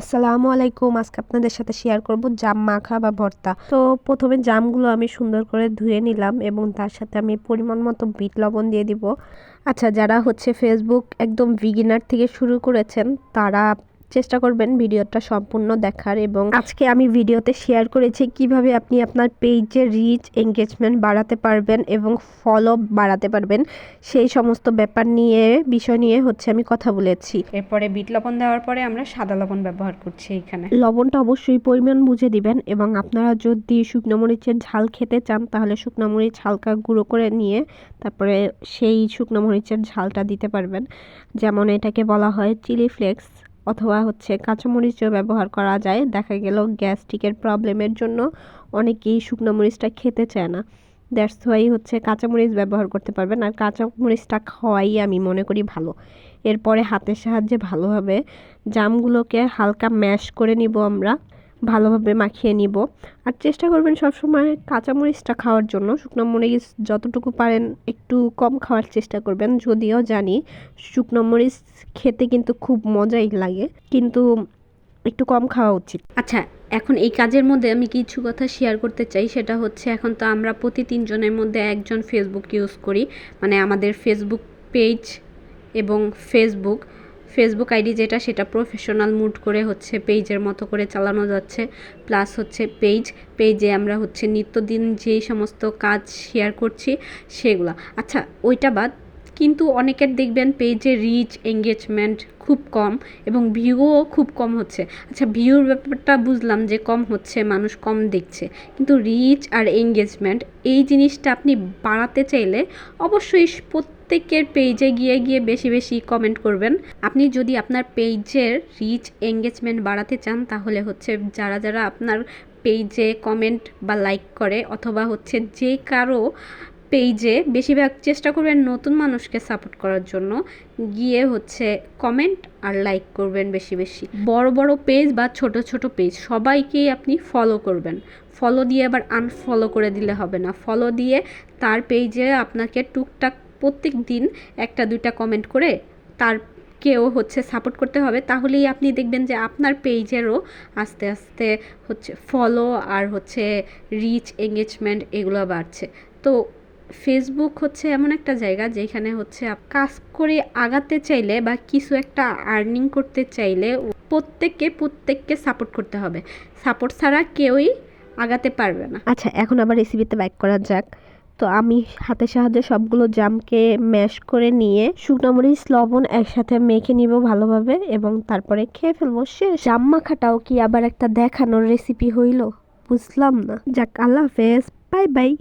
আসসালামু আলাইকুম। আজকে আপনাদের সাথে শেয়ার করব জাম মাখা বা ভর্তা। তো প্রথমে জামগুলো আমি সুন্দর করে ধুয়ে নিলাম এবং তার সাথে আমি পরিমাণ মতো বিট লবণ দিয়ে দিব। আচ্ছা যারা হচ্ছে ফেসবুক একদম বিগিনার থেকে শুরু করেছেন, তারা চেষ্টা করবেন ভিডিওটা সম্পূর্ণ দেখার এবং আজকে আমি ভিডিওতে শেয়ার করেছি কীভাবে আপনি আপনার পেজের রিচ এঙ্গেজমেন্ট বাড়াতে পারবেন এবং ফলো বাড়াতে পারবেন। সেই সমস্ত ব্যাপার নিয়ে বিষয় নিয়ে হচ্ছে আমি কথা বলেছি। এরপরে বিট লবণ দেওয়ার পরে আমরা সাদা লবণ ব্যবহার করছি এখানে। লবণটা অবশ্যই পরিমাণ বুঝে দিবেন এবং আপনারা যদি শুকনো মরিচের ঝাল খেতে চান তাহলে শুকনো মরিচ হালকা গুঁড়ো করে নিয়ে তারপরে সেই শুকনো মরিচের ঝালটা দিতে পারবেন। যেমন এটাকে বলা হয় চিলি ফ্লেক্স অথবা হচ্ছে কাঁচামরিচও ব্যবহার করা যায়। দেখা গেল গ্যাস্ট্রিকের প্রবলেমের জন্য অনেকেই শুকনো মরিচটা খেতে চায় না। দ্যাটস ওয়াই হচ্ছে কাঁচামরিচ ব্যবহার করতে পারবেন। আর কাঁচামরিচটা খাওয়াই আমি মনে করি ভালো। এরপরে হাতের সাহায্যে ভালোভাবে জামগুলোকে হালকা ম্যাশ করে নিব আমরা। ভালোভাবে মাখিয়ে নিব। আর চেষ্টা করবেন সবসময় কাঁচামরিচটা খাওয়ার জন্য। শুকনো মরিচ যতটুকু পারেন একটু কম খাওয়ার চেষ্টা করবেন। যদিও জানি শুকনো মরিচ খেতে কিন্তু খুব মজাই লাগে, কিন্তু একটু কম খাওয়া উচিত। আচ্ছা এখন এই কাজের মধ্যে আমি কিছু কথা শেয়ার করতে চাই। সেটা হচ্ছে এখন তো আমরা প্রতি তিনজনের মধ্যে একজন ফেসবুক ইউজ করি। মানে আমাদের ফেসবুক পেজ এবং ফেসবুক ফেসবুক আইডি যেটা, সেটা প্রফেশনাল মুড করে হচ্ছে পেজের মতো করে চালানো যাচ্ছে। প্লাস হচ্ছে পেজ পেজে আমরা হচ্ছে নিত্যদিন যেই সমস্ত কাজ শেয়ার করছি, সেগুলো। আচ্ছা ওইটা বাদ, কিন্তু অনেকের দেখবেন পেজে রিচ এঙ্গেজমেন্ট খুব কম এবং ভিউও খুব কম হচ্ছে। আচ্ছা ভিউর ব্যাপারটা বুঝলাম যে কম হচ্ছে, মানুষ কম দেখছে। কিন্তু রিচ আর এঙ্গেজমেন্ট এই জিনিসটা আপনি বাড়াতে চাইলে অবশ্যই প্রত্যেকের পেজে গিয়ে গিয়ে বেশি বেশি কমেন্ট করবেন। আপনি যদি আপনার পেজের রিচ এঙ্গেজমেন্ট বাড়াতে চান, তাহলে হচ্ছে যারা যারা আপনার পেজে কমেন্ট বা লাইক করে, অথবা হচ্ছে যে কারও পেজে বেশিরভাগ চেষ্টা করবেন নতুন মানুষকে সাপোর্ট করার জন্য, গিয়ে হচ্ছে কমেন্ট আর লাইক করবেন বেশি বেশি। বড় বড় পেজ বা ছোট ছোট পেজ সবাইকেই আপনি ফলো করবেন। ফলো দিয়ে আবার আনফলো করে দিলে হবে না। ফলো দিয়ে তার পেজে আপনাকে টুকটাক প্রত্যেক দিন একটা, দুইটা কমেন্ট করে তার কেও হচ্ছে সাপোর্ট করতে হবে। তাহলেই আপনি দেখবেন যে আপনার পেজেরও আস্তে আস্তে হচ্ছে ফলো আর হচ্ছে রিচ এঙ্গেজমেন্ট এগুলো বাড়ছে। তো ফেসবুক হচ্ছে এমন একটা জায়গা যেখানে হচ্ছে কাজ করে আগাতে চাইলে বা কিছু একটা আর্নিং করতে চাইলে প্রত্যেককে প্রত্যেককে সাপোর্ট করতে হবে। সাপোর্ট ছাড়া কেউই আগাতে পারবে না। আচ্ছা এখন আবার রেসিপিতে ব্যাক করা যাক। তো আমি হাতের সাহায্যে সবগুলো জামকে ম্যাশ করে নিয়ে শুকনো মরিচ, লবণ একসাথে মেখে নিব ভালোভাবে এবং তারপরে খেয়ে ফেলব। শেষ। জাম মাখাটাও কি আবার একটা দেখানোর রেসিপি হইল? বুঝলাম না। যাক, আল্লাহ হাফেজ। Bye bye.